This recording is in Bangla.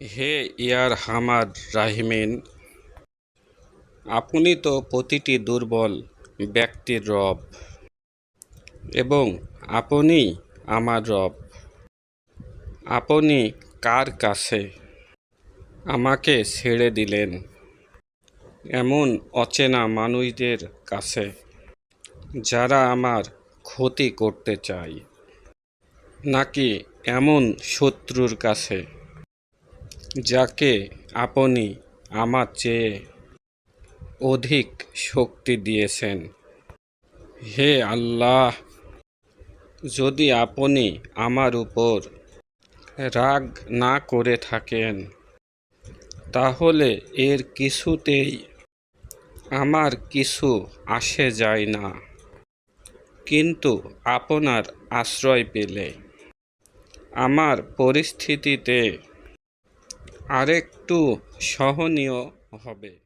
হে ইয়ার হামাদ রাহিমিন, আপনি তো প্রতিটি দুর্বল ব্যক্তির রব এবং আপনি আমার রব। আপনি কার কাছে আমাকে ছেড়ে দিলেন? এমন অচেনা মানুষদের কাছে যারা আমার ক্ষতি করতে চায়, নাকি এমন শত্রুর কাছে? যাকে আপনি আমার চেয়ে অধিক শক্তি দিয়েছেন। হে আল্লাহ, যদি আপনি আমার উপর রাগ না করে থাকেন, তাহলে এর কিছুতেই আমার কিছু আসে যায় না। কিন্তু আপনার আশ্রয় পেলে, আমার পরিস্থিতিতে আরেকটু সহনীয় হবে।